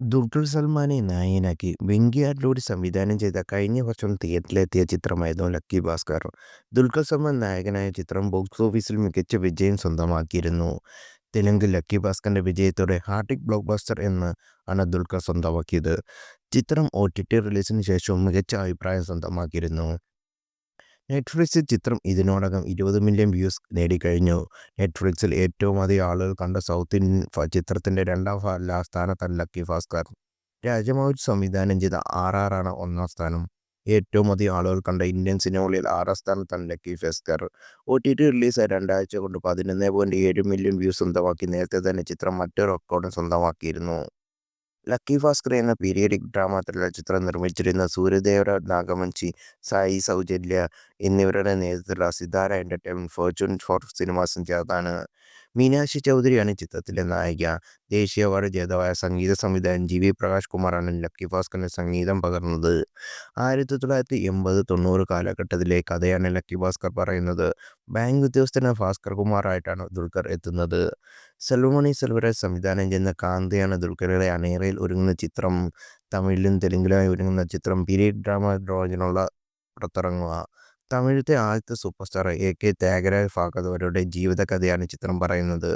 ദുൽഖർ സൽമാനെ നായകനാക്കി വെങ്കി അഡ്ലൂരി സംവിധാനം ചെയ്ത കഴിഞ്ഞ വർഷം തിയേറ്ററിലെത്തിയ ചിത്രമായിരുന്നു ലക്കി ഭാസ്കർ. ദുൽഖർ സൽമാൻ നായകനായ ചിത്രം ബോക്സ് ഓഫീസിൽ മികച്ച വിജയം സ്വന്തമാക്കിയിരുന്നു. തെലുങ്ക് ലക്കി ഭാസ്കറിന്റെ വിജയത്തോടെ ഹാർട്ടിക് ബ്ലോക്ക് ബസ്റ്റർ എന്ന് ആണ് ദുൽഖർ സ്വന്തമാക്കിയത്. ചിത്രം ഒ ടി ടി റിലീസിന് ശേഷവും മികച്ച അഭിപ്രായം സ്വന്തമാക്കിയിരുന്നു. നെറ്റ്ഫ്ലിക്സിൽ ചിത്രം ഇതിനോടകം ഇരുപത് മില്യൺ വ്യൂസ് നേടിക്കഴിഞ്ഞു. നെറ്റ്ഫ്ലിക്സിൽ ഏറ്റവും അധികം ആളുകൾ കണ്ട സൗത്ത് ഇന്ത്യൻ ചിത്രത്തിന്റെ രണ്ടാം സ്ഥാനത്താണ് ലക്കി ഭാസ്കർ. രാജമൗലി സംവിധാനം ചെയ്ത ആർ ആർ ആണ് ഒന്നാം സ്ഥാനം. ഏറ്റവും അധികം ആളുകൾ കണ്ട ഇന്ത്യൻ സിനിമകളിൽ ആറാം സ്ഥാനത്താണ് Lucky Bhaskar O T T റിലീസായി രണ്ടാഴ്ച കൊണ്ട് പതിനൊന്ന് പോയിന്റ് ഏഴ് മില്യൺ വ്യൂസ് സ്വന്തമാക്കി നേരത്തെ തന്നെ ചിത്രം മറ്റൊരു റെക്കോർഡും സ്വന്തമാക്കിയിരുന്നു. ലക്കി ഭാസ്കർ എന്ന പീരിയഡിക് ഡ്രാമ ത്രില്ലർ ചിത്രം നിർമ്മിച്ചിരുന്ന സൂര്യദേവര നാഗമഞ്ചി സായി സൗജന്യ എന്നിവരുടെ നേതൃത്വത്തിലുള്ള സിതാര എന്റർടൈൻമെന്റ് ഫോർച്യൂൺ ഫോർ സിനിമാസിന്റെ ചേർന്നാണ്. മീനാക്ഷി ചൗധരിയാണ് ചിത്രത്തിലെ നായിക. ദേശീയ അവാർഡ് ജേതാവായ സംഗീത സംവിധായകൻ ജി. വി. പ്രകാശ് കുമാറാണ് ലക്കി ഭാസ്കറിന് സംഗീതം പകർന്നത്. ആയിരത്തി തൊള്ളായിരത്തി എൺപത്, തൊണ്ണൂറ് കാലഘട്ടത്തിലെ കഥയാണ് ലക്കി ഭാസ്കർ പറയുന്നത്. ബാങ്ക് ഉദ്യോഗസ്ഥന ഭാസ്കർ കുമാറായിട്ടാണ് ദുൽഖർ എത്തുന്നത്. സെൽവമണി സെൽവരാജ് സംവിധാനം ചെയ്യുന്ന കാന്തയാണ് ദുൽഖറുടെ അനേറയിൽ ഒരുങ്ങുന്ന ചിത്രം. തമിഴിലും തെലുങ്കിലായി ഒരുങ്ങുന്ന ചിത്രം പീരീഡ് ഡ്രാമ ഡ്രോജിനുള്ള പുറത്തിറങ്ങുക. തമിഴത്തെ ആദ്യത്തെ super star A. K. Thyagaraja അവരുടെ ജീവിതകഥയാണ് ചിത്രം പറയുന്നത്.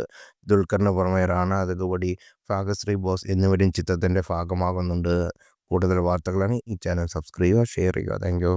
ദുൽഖറിന് പുറമെ റാണ അതുകൂടി ഫാഗശ്രീ ബോസ് എന്നിവരും ചിത്രത്തിന്റെ ഭാഗമാകുന്നുണ്ട്. കൂടുതൽ വാർത്തകളാണ് ഈ ചാനൽ സബ്സ്ക്രൈബ് ചെയ്യുക, ഷെയർ ചെയ്യുക. താങ്ക്.